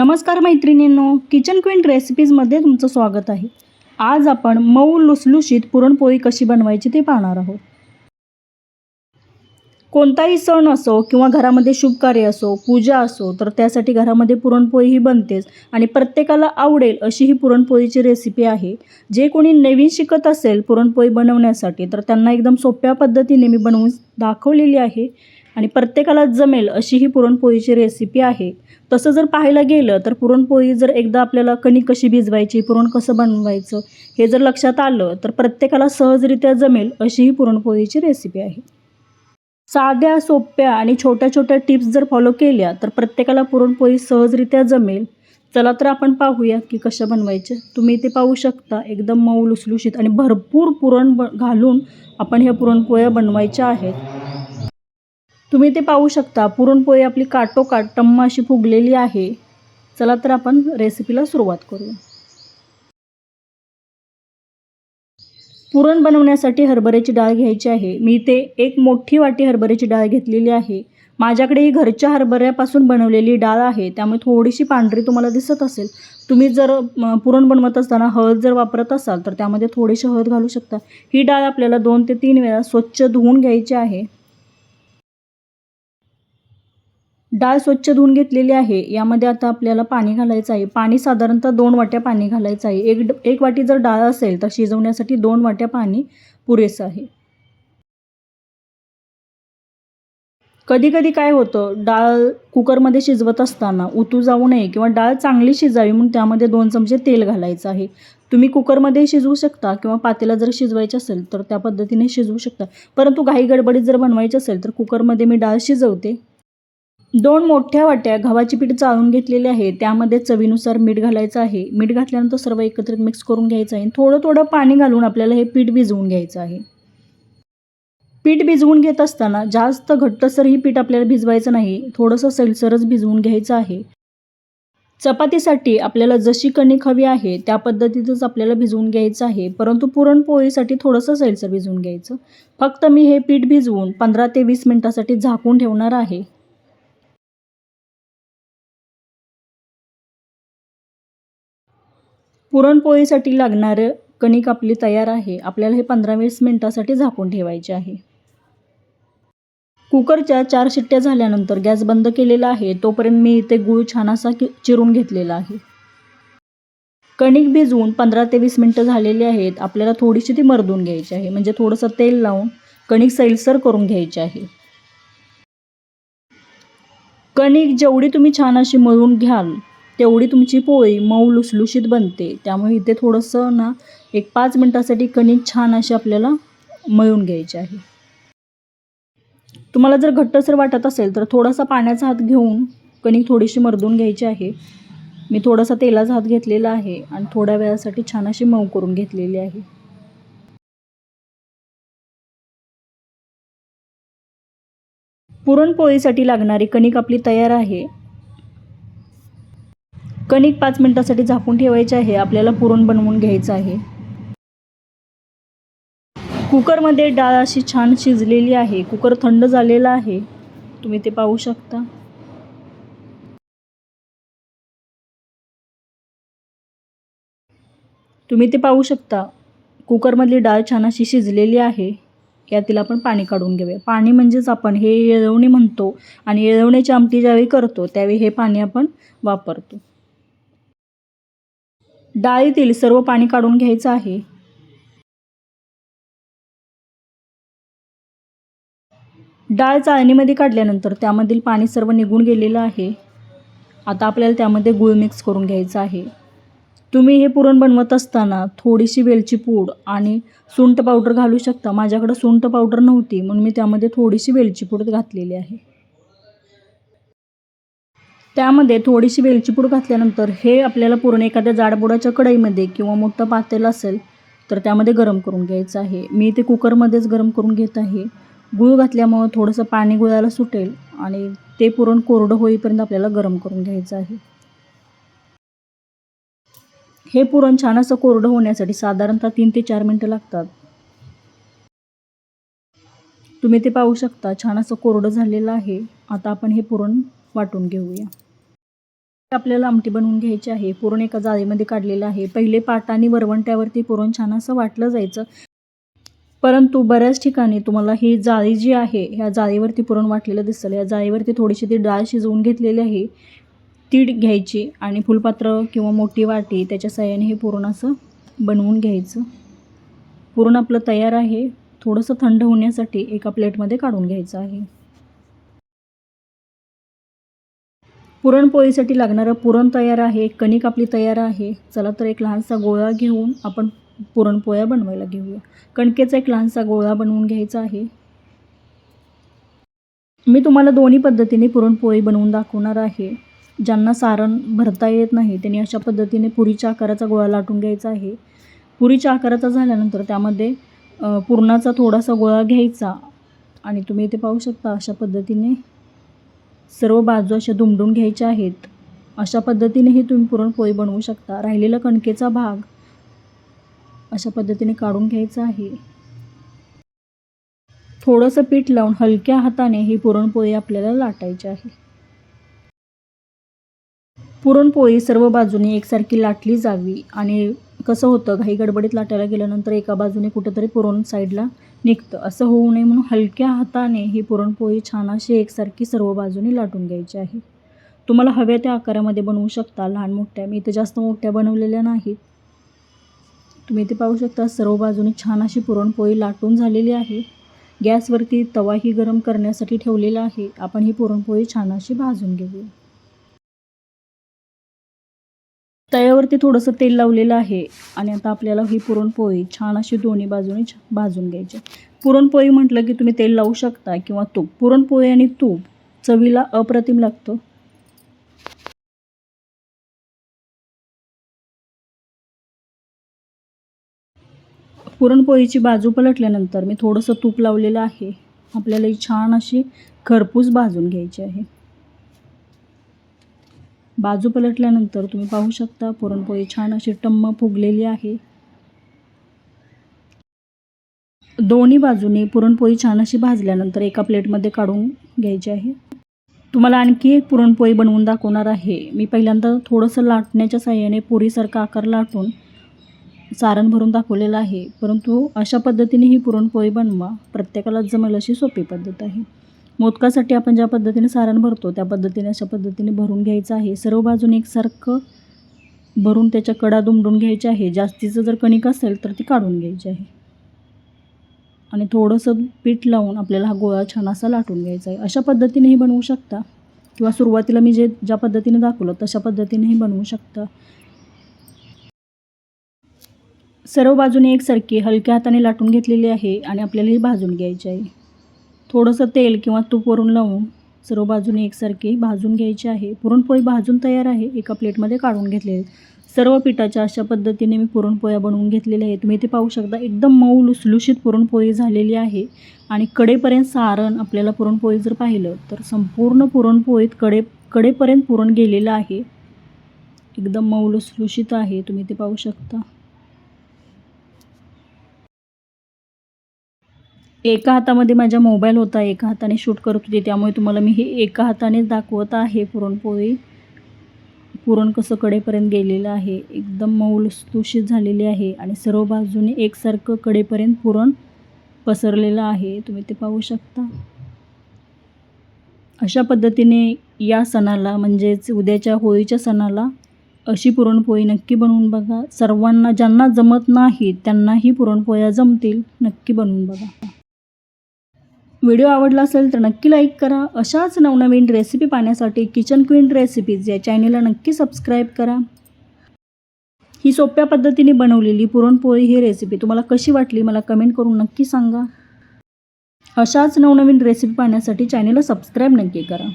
नमस्कार मैत्रिणींनो kitchen queen रेसिपीजमध्ये तुमचं स्वागत आहे. आज आपण मऊ लुसलुशीत पुरणपोळी कशी बनवायची ते पाहणार आहोत. कोणताही सण असो किंवा घरामध्ये शुभ कार्य असो पूजा असो तर त्यासाठी घरामध्ये पुरणपोळी ही बनतेच आणि प्रत्येकाला आवडेल अशी ही पुरणपोळीची रेसिपी आहे. जे कोणी नवीन शिकत असेल पुरणपोळी बनवण्यासाठी तर त्यांना एकदम सोप्या पद्धतीने मी बनवून दाखवलेली आहे. आणि प्रत्येकाला जमेल अशी ही पुरणपोळीची रेसिपी आहे. तसं जर पाहायला गेलं तर पुरणपोळी जर एकदा आपल्याला कणिक कशी भिजवायची पुरण कसं बनवायचं हे जर लक्षात आलं तर प्रत्येकाला सहजरित्या जमेल अशी ही पुरणपोळीची रेसिपी आहे. साध्या सोप्या आणि छोट्या छोट्या टिप्स जर फॉलो केल्या तर प्रत्येकाला पुरणपोळी सहजरित्या जमेल. चला तर आपण पाहूया की कशा बनवायचे तुम्ही ते पाहू शकता. एकदम मऊ लुसलुशीत आणि भरपूर पुरण ब घालून आपण ह्या पुरणपोळ्या बनवायच्या आहेत. तुम्ही ते पाहू शकता. पुरणपोळी आपली काटोकाट टम्म अशी फुगलेली आहे. चला तर आपण रेसिपीला सुरुवात करूया. पुरण बनवण्यासाठी हरभऱ्याची डाळ घ्यायची आहे. मी ते एक मोठी वाटी हरभऱ्याची डाळ घेतलेली आहे. माझ्याकडे ही घरच्या हरभऱ्यापासून बनवलेली डाळ आहे. त्यामुळे थोडीशी पांढरी तुम्हाला दिसत असेल. तुम्ही जर पुरण बनवत असताना हळद जर वापरत असाल तर त्यामध्ये थोडीशी हळद घालू शकता. ही डाळ आपल्याला दोन ते तीन वेळा स्वच्छ धुवून घ्यायची आहे. डाळ स्वच्छ धुवून घेतलेली आहे. यामध्ये आता आपल्याला पाणी घालायचं आहे. पाणी साधारणतः दोन वाट्या पाणी घालायचं आहे. एक ड- एक वाटी जर डाळ असेल तर शिजवण्यासाठी दोन वाट्या पाणी पुरेसं आहे. कधी कधी काय होतं? डाळ कुकरमध्ये शिजवत असताना उतू जाऊ नये किंवा डाळ चांगली शिजावी म्हणून त्यामध्ये दोन चमचे तेल घालायचं आहे. तुम्ही कुकरमध्ये शिजवू शकता किंवा पातेला जर शिजवायचं असेल तर त्या पद्धतीने शिजवू शकता. परंतु घाई गडबडीत जर बनवायची असेल तर कुकरमध्ये मी डाळ शिजवते. दोन मोठ्या वाट्या गव्हाची पीठ चाळून घेतलेली आहे. त्यामध्ये चवीनुसार मीठ घालायचं आहे. मीठ घातल्यानंतर सर्व एकत्रित मिक्स करून घ्यायचं आहे. थोडं थोडं पाणी घालून आपल्याला हे पीठ भिजवून घ्यायचं आहे. पीठ भिजवून घेत असताना जास्त घट्टसर ही पीठ आपल्याला भिजवायचं नाही. थोडंसं सैलसरच भिजवून घ्यायचं आहे. चपातीसाठी आपल्याला जशी कणिक हवी आहे त्या पद्धतीतच आपल्याला भिजवून घ्यायचं आहे. परंतु पुरणपोळीसाठी थोडंसं सैलसर भिजवून घ्यायचं. फक्त मी हे पीठ भिजवून पंधरा ते वीस मिनटासाठी झाकून ठेवणार आहे. पुरणपोळीसाठी लागणारं कणिक आपली तयार आहे. आपल्याला हे पंधरा वीस मिनटासाठी झाकून ठेवायचे आहे. कुकरच्या चार शिट्ट्या झाल्यानंतर गॅस बंद केलेला आहे. तोपर्यंत मी इथे गूळ छान असा कि चिरून घेतलेला आहे. कणिक भिजवून पंधरा ते वीस मिनटं झालेली आहेत. आपल्याला थोडीशी ती मरदून घ्यायची आहे. म्हणजे थोडंसं तेल लावून कणिक सैलसर करून घ्यायची आहे. कणिक जेवढी तुम्ही छान अशी मळून घ्याल तेवढी तुमची पोळी मऊ लुसलुशीत बनते. त्यामुळे इथे थोडंसं ना एक पाच मिनटासाठी कणिक छान अशी आपल्याला मळून घ्यायची आहे. तुम्हाला जर घट्टसर वाटत असेल तर थोडासा पाण्याचा हात घेऊन कणिक थोडीशी मर्दून घ्यायची आहे. मी थोडासा तेलाचा हात घेतलेला आहे आणि थोड्या वेळासाठी छान अशी मऊ करून घेतलेली आहे. पुरणपोळीसाठी लागणारी कणिक आपली तयार आहे. कणिक पाच मिनिटासाठी झाकून ठेवायचे आहे. आपल्याला पुरण बनवून घ्यायचं आहे. कुकरमध्ये डाळ अशी छान शिजलेली आहे. कुकर थंड झालेला आहे. तुम्ही ते पाहू शकता. तुम्ही ते पाहू शकता. कुकरमधली डाळ छान अशी शिजलेली आहे. यातील आपण पाणी काढून घेऊया. पाणी म्हणजेच आपण हे येळवणी म्हणतो आणि येळवण्याची आमटी ज्यावेळी करतो त्यावेळी हे पाणी आपण वापरतो. डाळीतील सर्व पाणी काढून घ्यायचं आहे. डाळ चाळणीमध्ये काढल्यानंतर त्यामधील पाणी सर्व निघून गेलेलं आहे. आता आपल्याला त्यामध्ये गूळ मिक्स करून घ्यायचं आहे. तुम्ही हे पुरण बनवत असताना थोडीशी वेलची पूड आणि सुंठ पावडर घालू शकता. माझ्याकडं सुंठ पावडर नव्हती म्हणून मी त्यामध्ये थोडीशी वेलची पूड घातलेली आहे. त्यामध्ये थोडीशी वेलचीपूड घातल्यानंतर हे आपल्याला पूर्ण एखाद्या जाडबुडाच्या कढईमध्ये किंवा मोठं पातेलं असेल तर त्यामध्ये गरम करून घ्यायचं आहे. मी ते कुकरमध्येच गरम करून घेत आहे. गूळ घातल्यामुळं थोडंसं पाणी गुळाला सुटेल आणि ते पुरण कोरडं होईपर्यंत आपल्याला गरम करून घ्यायचं आहे. हे पुरण छान असं कोरडं होण्यासाठी साधारणतः तीन ते चार मिनटं लागतात. तुम्ही ते पाहू शकता छान असं कोरडं झालेलं आहे. आता आपण हे पुरण वाटून घेऊया. आपल्याला आमटी बनवून घ्यायची आहे. पुरण एका जाळीमध्ये काढलेलं आहे. पहिले पाटाने वरवंट्यावरती पुरण छान असं वाटलं जायचं. परंतु बऱ्याच ठिकाणी तुम्हाला ही जाळी जी आहे ह्या जाळीवरती पुरण वाटलेलं दिसेल. या जाळीवरती थोडीशी ती डाळ शिजवून घेतलेली आहे. ती घ्यायची आणि फुलपात्र किंवा मोठी वाटी त्याच्या सहाय्याने हे पुरण असं बनवून घ्यायचं. पुरण आपलं तयार आहे. थोडंसं थंड होण्यासाठी एका प्लेटमध्ये काढून घ्यायचं आहे. पुरणपोळीसाठी लागणारं पुरण तयार आहे कणिक आपली तयार आहे. चला तर एक लहानसा गोळा घेऊन आपण पुरणपोळ्या बनवायला घेऊया. कणकेचा एक लहानसा गोळा बनवून घ्यायचा आहे. मी तुम्हाला दोन्ही पद्धतीने पुरणपोळी बनवून दाखवणार आहे. ज्यांना सारण भरता येत नाही त्यांनी अशा पद्धतीने पुरीच्या आकाराचा गोळा लाटून घ्यायचा आहे. पुरीच्या आकाराचा झाल्यानंतर त्यामध्ये पुरणाचा थोडासा गोळा घ्यायचा. आणि तुम्ही इथे पाहू शकता अशा पद्धतीने सर्व बाजू अशा दुमडून घ्यायच्या आहेत. अशा पद्धतीनेही तुम्ही पुरणपोळी बनवू शकता. राहिलेला कणकेचा भाग अशा पद्धतीने काढून घ्यायचा आहे. थोडंसं पीठ लावून हलक्या हाताने ही पुरणपोळी आपल्याला लाटायची आहे. पुरणपोळी सर्व बाजूने एकसारखी लाटली जावी आणि कसं होतं घाई गडबडीत लाटायला गेल्यानंतर एका बाजूने कुठंतरी पुरण साईडला निघतं. असं होऊ नये म्हणून हलक्या हाताने ही पुरणपोळी छान अशी एकसारखी सर्व बाजूने लाटून घ्यायची आहे. तुम्हाला हव्या त्या आकारामध्ये बनवू शकता. लहान मोठ्या. मी इथे जास्त मोठ्या बनवलेल्या नाहीत. तुम्ही इथे पाहू शकता सर्व बाजूने छान अशी पुरणपोळी लाटून झालेली आहे. गॅसवरती तवाही गरम करण्यासाठी ठेवलेला आहे. आपण ही पुरणपोळी छान अशी भाजून घेऊया. तव्यावरती थोडंसं तेल लावलेलं आहे. आणि आता आपल्याला ही पुरणपोळी छान अशी दोन्ही बाजूने भाजून घ्यायची पुरणपोळी म्हटलं की तुम्ही तेल लावू शकता किंवा तूप. पुरणपोळी आणि तूप चवीला अप्रतिम लागतं. पुरणपोळीची बाजू पलटल्यानंतर मी थोडंसं तूप लावलेलं आहे. आपल्याला ही छान अशी खरपूस भाजून घ्यायची आहे. बाजू पलटल्यानंतर तुम्ही पाहू शकता पुरणपोळी छान अशी टम्म फुगलेली आहे. दोन्ही बाजूने पुरणपोळी छान अशी भाजल्यानंतर एका प्लेटमध्ये काढून घ्यायची आहे. तुम्हाला आणखी एक पुरणपोळी बनवून दाखवणार आहे. मी पहिल्यांदा थोडंसं लाटण्याच्या साह्याने पुरीसारखा आकार लाटून सारण भरून दाखवलेलं आहे. परंतु अशा पद्धतीने ही पुरणपोळी बनवा. प्रत्येकाला जमेल अशी सोपी पद्धत आहे. मोदकासाठी आपण ज्या पद्धतीने सारण भरतो त्या पद्धतीने अशा पद्धतीने भरून घ्यायचं आहे. सर्व बाजूने एकसारखं भरून त्याच्या कडा दुमडून घ्यायचे आहे. जास्तीचं जर कणिक असेल तर ती काढून घ्यायची आहे. आणि थोडंसं पीठ लावून आपल्याला हा गोळा छान असा लाटून घ्यायचा आहे. अशा पद्धतीनेही बनवू शकता. किंवा सुरुवातीला मी जे ज्या पद्धतीने दाखवलं तशा पद्धतीनेही बनवू शकता. सर्व बाजूने एकसारखी हलक्या हाताने लाटून घेतलेली आहे आणि आपल्याला ही भाजून घ्यायची आहे. थोडंसं तेल किंवा तूप वरून लावून सर्व बाजूने एकसारखी भाजून घ्यायची आहे. पुरणपोळी भाजून तयार आहे. एका प्लेटमध्ये काढून घेतलेली. सर्व पिठाच्या अशा पद्धतीने मी पुरणपोळ्या बनवून घेतलेल्या आहे तुम्ही ते पाहू शकता एकदम मऊ लुसलुशीत पुरणपोळी झालेली आहे. आणि कडेपर्यंत सारण आपल्याला पुरणपोळी जर पाहिलं तर संपूर्ण पुरणपोळीत कडे कडेपर्यंत पुरण गेलेलं आहे. एकदम मऊ लुसलुशीत आहे. तुम्ही ते पाहू शकता. एका हातामध्ये माझ्या मोबाईल होता एका हाताने शूट करत होती त्यामुळे तुम्हाला मी हे एका हातानेच दाखवत आहे पुरणपोळी. पुरण कसं कडेपर्यंत गेलेलं आहे एकदम मऊ झालेली आहे आणि सर्व बाजूने एकसारखं कडेपर्यंत पुरण पसरलेलं आहे. तुम्ही ते पाहू शकता. अशा पद्धतीने या सणाला म्हणजेच उद्याच्या होळीच्या सणाला अशी पुरणपोळी नक्की बनवून बघा. सर्वांना ज्यांना जमत नाही त्यांनाही पुरणपोळ्या जमतील. नक्की बनवून बघा. व्हिडिओ आवडला असेल तर नक्की लाईक करा. अशाच नवनवीन रेसिपी पाहण्यासाठी किचन क्वीन रेसिपीज या चॅनेलला नक्की सबस्क्राईब करा. ही सोप्या पद्धतीने बनवलेली पुरणपोळी ही रेसिपी तुम्हाला कशी वाटली मला कमेंट करून नक्की सांगा. अशाच नवनवीन रेसिपी पाहण्यासाठी चॅनेलला सबस्क्राईब नक्की करा.